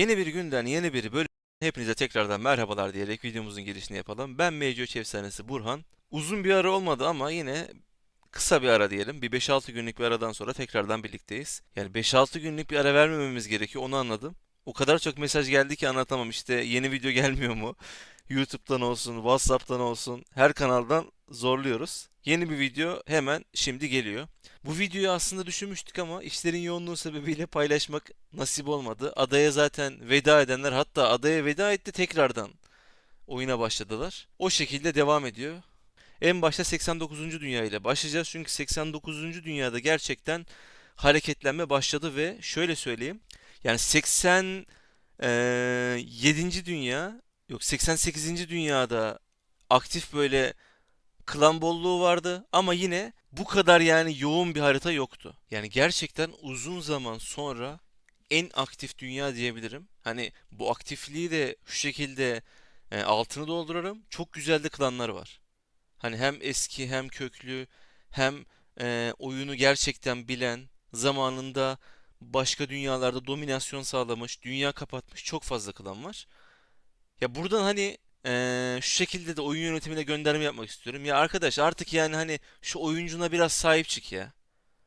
Yeni bir günden yeni bir bölüm. Hepinize tekrardan merhabalar diyerek videomuzun girişini yapalım. Ben MCO Efsanesi Burhan. Uzun bir ara olmadı ama yine kısa bir ara diyelim. Bir 5-6 günlük bir aradan sonra tekrardan birlikteyiz. Yani 5-6 günlük bir ara vermememiz gerekiyor onu anladım. O kadar çok mesaj geldi ki anlatamam. İşte yeni video gelmiyor mu? YouTube'dan olsun, WhatsApp'tan olsun her kanaldan zorluyoruz. Yeni bir video hemen şimdi geliyor. Bu videoyu aslında düşünmüştük ama işlerin yoğunluğu sebebiyle paylaşmak nasip olmadı. Adaya zaten veda edenler hatta adaya veda etti tekrardan oyuna başladılar. O şekilde devam ediyor. En başta 89. dünya ile başlayacağız çünkü 89. dünyada gerçekten hareketlenme başladı ve şöyle söyleyeyim. Yani 87. dünya yok 88. dünyada aktif böyle klan bolluğu vardı ama yine bu kadar yani yoğun bir harita yoktu. Yani gerçekten uzun zaman sonra en aktif dünya diyebilirim. Hani bu aktifliği de şu şekilde e, altını doldurarım. Çok güzel de klanlar var. Hani hem eski hem köklü hem e, oyunu gerçekten bilen, zamanında başka dünyalarda dominasyon sağlamış, dünya kapatmış çok fazla klan var. Ya buradan hani eee, şu şekilde de oyun yönetimine gönderme yapmak istiyorum. Ya arkadaş artık yani hani şu oyuncuna biraz sahip çık ya.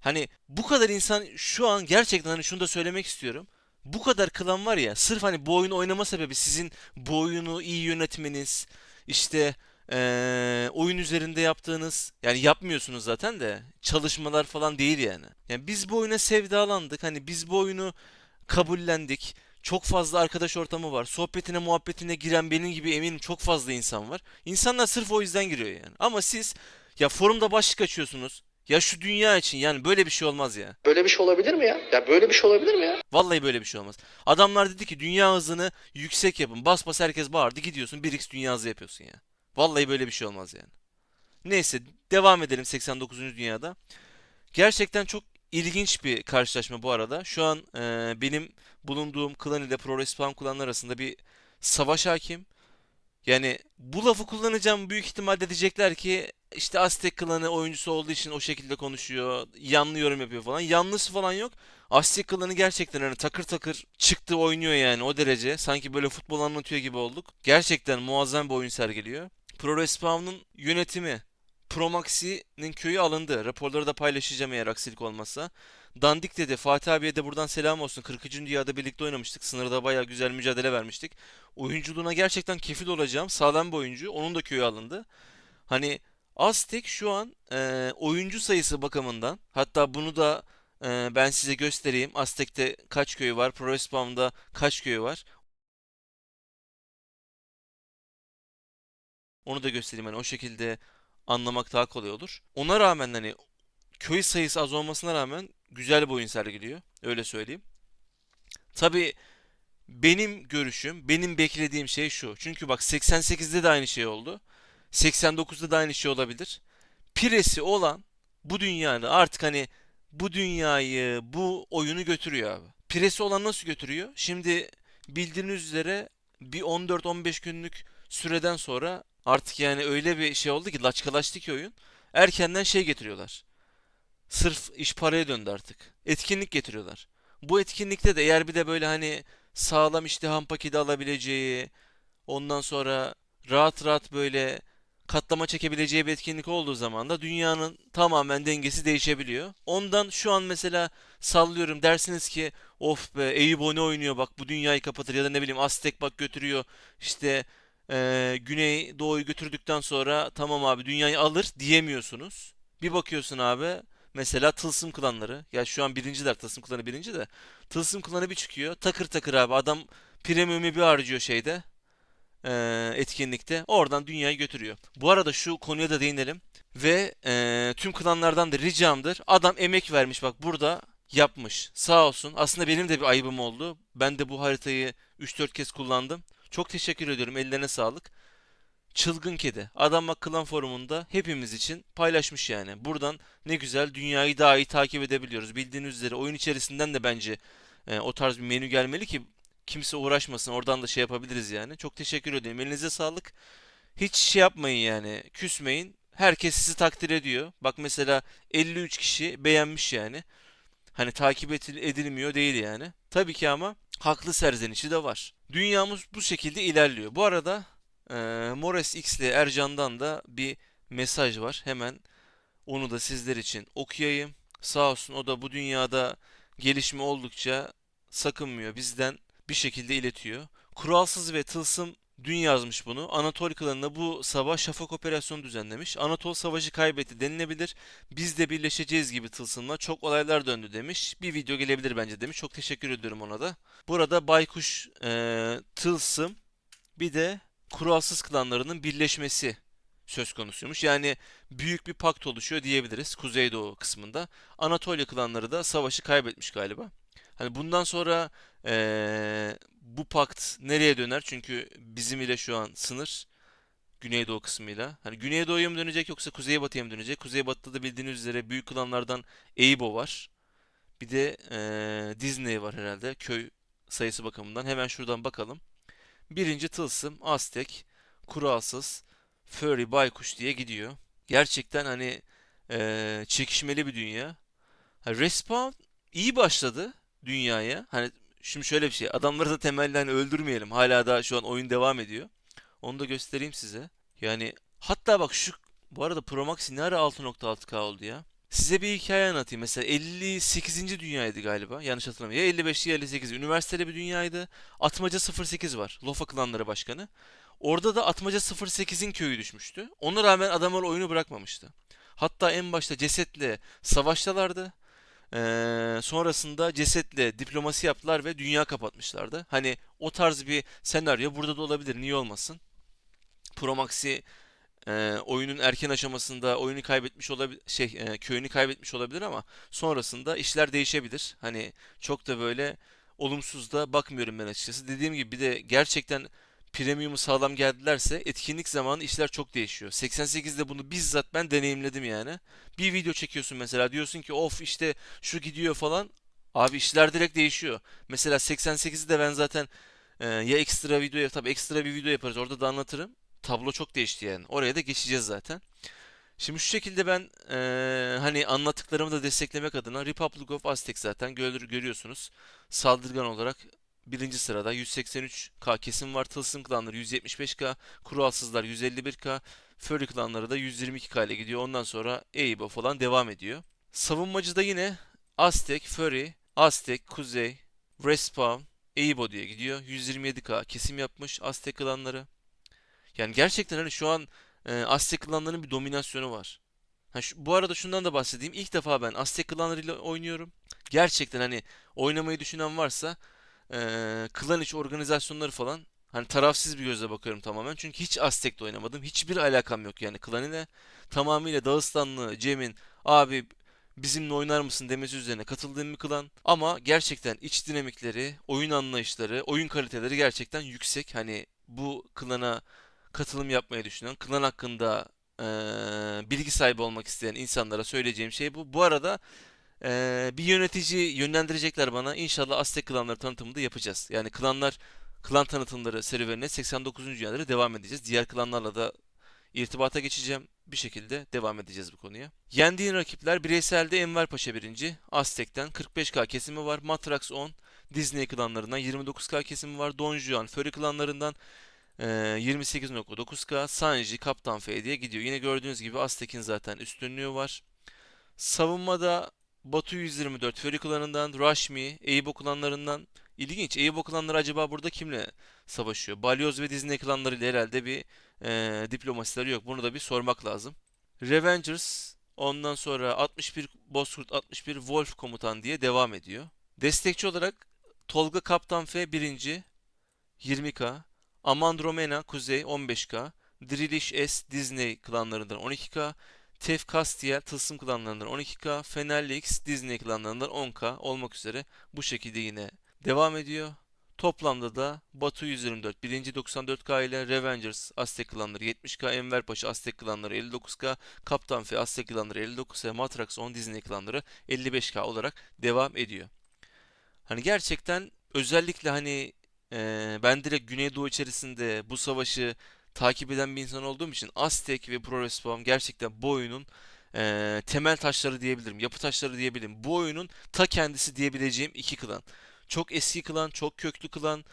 Hani bu kadar insan şu an gerçekten hani şunu da söylemek istiyorum. Bu kadar klan var ya sırf hani bu oyunu oynama sebebi sizin bu oyunu iyi yönetmeniz işte eee, oyun üzerinde yaptığınız yani yapmıyorsunuz zaten de çalışmalar falan değil yani. Yani biz bu oyuna sevdalandık hani biz bu oyunu kabullendik. Çok fazla arkadaş ortamı var. Sohbetine, muhabbetine giren benim gibi eminim çok fazla insan var. İnsanlar sırf o yüzden giriyor yani. Ama siz ya forumda başlık açıyorsunuz. Ya şu dünya için yani böyle bir şey olmaz ya. Böyle bir şey olabilir mi ya? Ya böyle bir şey olabilir mi ya? Vallahi böyle bir şey olmaz. Adamlar dedi ki dünya hızını yüksek yapın. Bas bas herkes bağırdı. Gidiyorsun 1x dünya hızı yapıyorsun ya. Vallahi böyle bir şey olmaz yani. Neyse devam edelim 89. dünyada. Gerçekten çok ilginç bir karşılaşma bu arada. Şu an e, benim bulunduğum klan ile Pro Respawn klanlar arasında bir savaş hakim. Yani bu lafı kullanacağım büyük ihtimalle diyecekler ki işte Aztek klanı oyuncusu olduğu için o şekilde konuşuyor, yanlı yorum yapıyor falan. Yanlısı falan yok. Aztek klanı gerçekten hani takır takır çıktı oynuyor yani o derece. Sanki böyle futbol anlatıyor gibi olduk. Gerçekten muazzam bir oyun sergiliyor. Pro Respawn'un yönetimi Promaxi'nin köyü alındı. Raporları da paylaşacağım eğer aksilik olmazsa. Dandik dedi. Fatih abiye de buradan selam olsun. 40. Dünya'da birlikte oynamıştık. Sınırda bayağı güzel mücadele vermiştik. Oyunculuğuna gerçekten kefil olacağım. Sağlam bir oyuncu. Onun da köyü alındı. Hani Aztek şu an e, oyuncu sayısı bakımından hatta bunu da e, ben size göstereyim. Aztek'te kaç köyü var? Pro Respawn'da kaç köyü var? Onu da göstereyim hani o şekilde anlamak daha kolay olur. Ona rağmen hani köy sayısı az olmasına rağmen güzel bir oyun sergiliyor. Öyle söyleyeyim. Tabii benim görüşüm, benim beklediğim şey şu. Çünkü bak 88'de de aynı şey oldu. 89'da da aynı şey olabilir. Piresi olan bu dünyanı artık hani bu dünyayı, bu oyunu götürüyor abi. Piresi olan nasıl götürüyor? Şimdi bildiğiniz üzere bir 14-15 günlük süreden sonra artık yani öyle bir şey oldu ki laçkalaştı ki oyun. Erkenden şey getiriyorlar. Sırf iş paraya döndü artık. Etkinlik getiriyorlar. Bu etkinlikte de eğer bir de böyle hani sağlam izdiham paketi alabileceği, ondan sonra rahat rahat böyle katlama çekebileceği bir etkinlik olduğu zaman da dünyanın tamamen dengesi değişebiliyor. Ondan şu an mesela sallıyorum dersiniz ki of be Eyüp oynuyor bak bu dünyayı kapatır ya da ne bileyim Aztek bak götürüyor işte eee Güney Doğu'yu götürdükten sonra tamam abi dünyayı alır diyemiyorsunuz. Bir bakıyorsun abi mesela Tılsım klanları ya şu an birinciler Tılsım klanı birinci de Tılsım klanı bir çıkıyor takır takır abi adam premium'u bir harcıyor şeyde eee, etkinlikte oradan dünyayı götürüyor. Bu arada şu konuya da değinelim ve eee, tüm klanlardan da ricamdır adam emek vermiş bak burada yapmış sağ olsun aslında benim de bir ayıbım oldu ben de bu haritayı 3-4 kez kullandım çok teşekkür ediyorum ellerine sağlık. Çılgın Kedi. Adam Klan forumunda hepimiz için paylaşmış yani. Buradan ne güzel dünyayı daha iyi takip edebiliyoruz. Bildiğiniz üzere oyun içerisinden de bence e, o tarz bir menü gelmeli ki kimse uğraşmasın. Oradan da şey yapabiliriz yani. Çok teşekkür ederim. Elinize sağlık. Hiç şey yapmayın yani. Küsmeyin. Herkes sizi takdir ediyor. Bak mesela 53 kişi beğenmiş yani. Hani takip edil- edilmiyor değil yani. Tabii ki ama haklı serzenişi de var. Dünyamız bu şekilde ilerliyor. Bu arada e, Mores X ile Ercan'dan da bir mesaj var. Hemen onu da sizler için okuyayım. Sağ olsun o da bu dünyada gelişme oldukça sakınmıyor. Bizden bir şekilde iletiyor. Kuralsız ve tılsım dün yazmış bunu. Anatol klanına bu sabah şafak operasyonu düzenlemiş. Anatol savaşı kaybetti denilebilir. Biz de birleşeceğiz gibi tılsımla çok olaylar döndü demiş. Bir video gelebilir bence demiş. Çok teşekkür ediyorum ona da. Burada Baykuş eee, tılsım bir de kuralsız klanlarının birleşmesi söz konusuymuş. Yani büyük bir pakt oluşuyor diyebiliriz Kuzeydoğu kısmında. Anatolia klanları da savaşı kaybetmiş galiba. Hani bundan sonra eee, bu pakt nereye döner? Çünkü bizim ile şu an sınır Güneydoğu kısmıyla. Hani Güneydoğu'ya mı dönecek yoksa Kuzeybatı'ya mı dönecek? Kuzeybatı'da da bildiğiniz üzere büyük klanlardan Eibo var. Bir de eee, Disney var herhalde köy sayısı bakımından. Hemen şuradan bakalım. Birinci tılsım, Aztek, kuralsız, Furry, Baykuş diye gidiyor. Gerçekten hani eee, çekişmeli bir dünya. Respawn iyi başladı dünyaya. Hani şimdi şöyle bir şey. Adamları da temelden öldürmeyelim. Hala da şu an oyun devam ediyor. Onu da göstereyim size. Yani hatta bak şu bu arada Pro Max ne ara 6.6K oldu ya? Size bir hikaye anlatayım. Mesela 58. dünyaydı galiba. Yanlış hatırlamıyorum. Ya 55 ya 58. Üniversitede bir dünyaydı. Atmaca 08 var. Lofa klanları başkanı. Orada da Atmaca 08'in köyü düşmüştü. Ona rağmen adamlar oyunu bırakmamıştı. Hatta en başta cesetle savaştalardı. Ee, sonrasında cesetle diplomasi yaptılar ve dünya kapatmışlardı. Hani o tarz bir senaryo burada da olabilir. Niye olmasın? Promaxi e, oyunun erken aşamasında oyunu kaybetmiş olabilir, şey e, köyünü kaybetmiş olabilir ama sonrasında işler değişebilir. Hani çok da böyle olumsuz da bakmıyorum ben açıkçası. Dediğim gibi bir de gerçekten premium'u sağlam geldilerse etkinlik zamanı işler çok değişiyor. 88'de bunu bizzat ben deneyimledim yani. Bir video çekiyorsun mesela diyorsun ki of işte şu gidiyor falan. Abi işler direkt değişiyor. Mesela 88'de ben zaten e, ya ekstra video ya tabii ekstra bir video yaparız orada da anlatırım. Tablo çok değişti yani. Oraya da geçeceğiz zaten. Şimdi şu şekilde ben e, hani anlattıklarımı da desteklemek adına Republic of Aztec zaten gör, görüyorsunuz. Saldırgan olarak birinci sırada 183k kesim var. Tılsım klanları 175k, kuralsızlar 151k, Fury klanları da 122k ile gidiyor. Ondan sonra Eibo falan devam ediyor. Savunmacıda yine Aztek, Fury, Aztek, Kuzey, Respawn, Eibo diye gidiyor. 127k kesim yapmış Aztek klanları. Yani gerçekten hani şu an e, Aztek klanlarının bir dominasyonu var. Ha şu- bu arada şundan da bahsedeyim. İlk defa ben Aztek klanlarıyla oynuyorum. Gerçekten hani oynamayı düşünen varsa e, klan içi organizasyonları falan hani tarafsız bir gözle bakıyorum tamamen. Çünkü hiç Aztek'te oynamadım. Hiçbir alakam yok yani klan ile. Tamamıyla Dağıstanlı Cem'in abi bizimle oynar mısın demesi üzerine katıldığım bir klan. Ama gerçekten iç dinamikleri, oyun anlayışları, oyun kaliteleri gerçekten yüksek. Hani bu klana katılım yapmayı düşünen, klan hakkında eee, bilgi sahibi olmak isteyen insanlara söyleyeceğim şey bu. Bu arada eee, bir yönetici yönlendirecekler bana. İnşallah Aztek klanları tanıtımını da yapacağız. Yani klanlar, klan tanıtımları serüvenine 89. dünyada devam edeceğiz. Diğer klanlarla da irtibata geçeceğim. Bir şekilde devam edeceğiz bu konuya. Yendiğin rakipler bireyselde Enver Paşa birinci. Aztek'ten 45k kesimi var. Matrax 10. Disney klanlarından 29k kesimi var. Don Juan, Fury klanlarından ee, 28.9K Sanji, Kaptan F diye gidiyor. Yine gördüğünüz gibi Aztek'in zaten üstünlüğü var. Savunmada Batu 124 Fury klanından, Rashmi, Eibo klanlarından. İlginç. Eibo klanları acaba burada kimle savaşıyor? Balyoz ve Disney klanlarıyla herhalde bir e, diplomasileri yok. Bunu da bir sormak lazım. Revengers ondan sonra 61 Bozkurt 61 Wolf komutan diye devam ediyor. Destekçi olarak Tolga Kaptan F birinci 20k. Amandromena Kuzey 15k. Drilish S Disney klanlarından 12k. Tef Castiel Tılsım klanlarından 12k. Fenerli X Disney klanlarından 10k olmak üzere bu şekilde yine devam ediyor. Toplamda da Batu 124 birinci 94k ile Revengers Aztek klanları 70k, Enver Paşa Aztek klanları 59k, Kaptan F Aztek klanları 59 ve Matrax 10 Disney klanları 55k olarak devam ediyor. Hani gerçekten özellikle hani eee, ben direkt Güneydoğu içerisinde bu savaşı takip eden bir insan olduğum için Aztek ve Pro Respawn gerçekten bu oyunun eee, temel taşları diyebilirim, yapı taşları diyebilirim. Bu oyunun ta kendisi diyebileceğim iki klan. çok eski kılan, çok köklü kılan,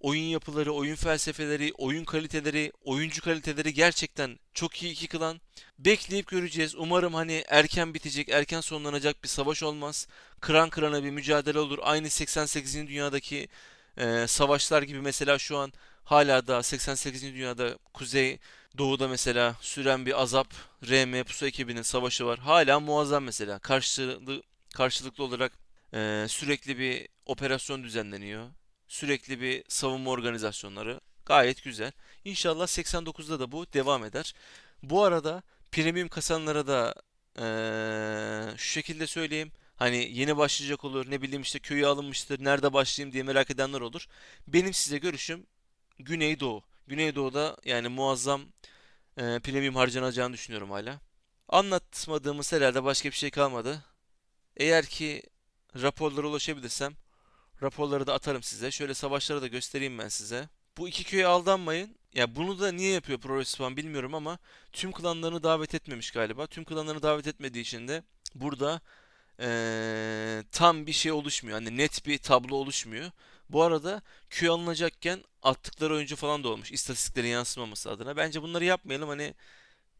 oyun yapıları, oyun felsefeleri, oyun kaliteleri, oyuncu kaliteleri gerçekten çok iyi iki kılan. Bekleyip göreceğiz. Umarım hani erken bitecek, erken sonlanacak bir savaş olmaz. Kıran kırana bir mücadele olur. Aynı 88. dünyadaki e, savaşlar gibi mesela şu an hala da 88. dünyada Kuzey Doğu'da mesela süren bir azap RM Pusu ekibinin savaşı var. Hala muazzam mesela. Karşılıklı, karşılıklı olarak e, sürekli bir operasyon düzenleniyor. Sürekli bir savunma organizasyonları. Gayet güzel. İnşallah 89'da da bu devam eder. Bu arada premium kasanlara da e, şu şekilde söyleyeyim. Hani yeni başlayacak olur, ne bileyim işte köyü alınmıştır, nerede başlayayım diye merak edenler olur. Benim size görüşüm Güneydoğu. Güneydoğu'da yani muazzam e, premium harcanacağını düşünüyorum hala. Anlatmadığımız herhalde başka bir şey kalmadı. Eğer ki raporlara ulaşabilirsem raporları da atarım size. Şöyle savaşları da göstereyim ben size. Bu iki köye aldanmayın. Ya bunu da niye yapıyor Progressive bilmiyorum ama tüm klanlarını davet etmemiş galiba. Tüm klanlarını davet etmediği için de burada eee, tam bir şey oluşmuyor. Hani net bir tablo oluşmuyor. Bu arada köy alınacakken attıkları oyuncu falan da olmuş. İstatistiklerin yansımaması adına. Bence bunları yapmayalım. Hani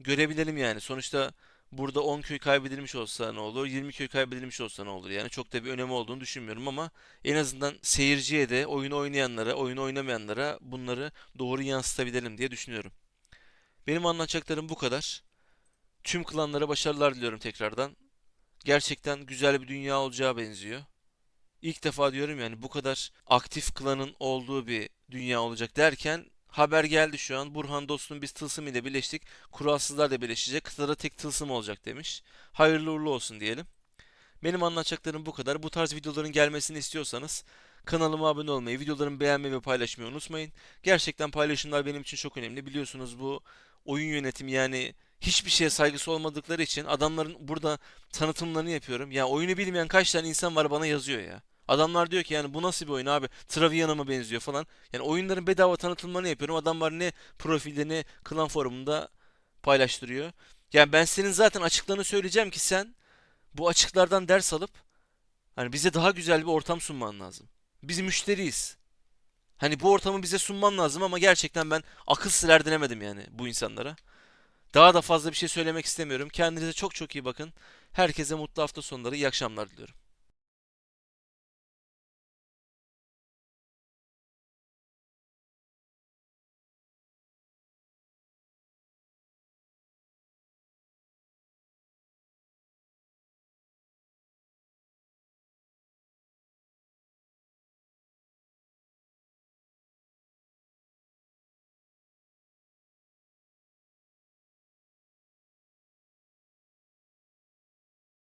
görebilelim yani. Sonuçta burada 10 köy kaybedilmiş olsa ne olur, 20 köy kaybedilmiş olsa ne olur? Yani çok da bir önemi olduğunu düşünmüyorum ama en azından seyirciye de oyunu oynayanlara, oyunu oynamayanlara bunları doğru yansıtabilelim diye düşünüyorum. Benim anlatacaklarım bu kadar. Tüm klanlara başarılar diliyorum tekrardan. Gerçekten güzel bir dünya olacağı benziyor. İlk defa diyorum yani bu kadar aktif klanın olduğu bir dünya olacak derken haber geldi şu an. Burhan dostum biz tılsım ile birleştik. Kuralsızlar da birleşecek. Kıtada tek tılsım olacak demiş. Hayırlı uğurlu olsun diyelim. Benim anlatacaklarım bu kadar. Bu tarz videoların gelmesini istiyorsanız kanalıma abone olmayı, videolarımı beğenmeyi ve paylaşmayı unutmayın. Gerçekten paylaşımlar benim için çok önemli. Biliyorsunuz bu oyun yönetimi yani hiçbir şeye saygısı olmadıkları için adamların burada tanıtımlarını yapıyorum. Ya oyunu bilmeyen kaç tane insan var bana yazıyor ya. Adamlar diyor ki yani bu nasıl bir oyun abi? Traviana mı benziyor falan. Yani oyunların bedava tanıtımlarını yapıyorum. Adamlar ne profilde ne klan forumunda paylaştırıyor. Yani ben senin zaten açıklarını söyleyeceğim ki sen bu açıklardan ders alıp hani bize daha güzel bir ortam sunman lazım. Biz müşteriyiz. Hani bu ortamı bize sunman lazım ama gerçekten ben akıl sır erdiremedim yani bu insanlara. Daha da fazla bir şey söylemek istemiyorum. Kendinize çok çok iyi bakın. Herkese mutlu hafta sonları, iyi akşamlar diliyorum.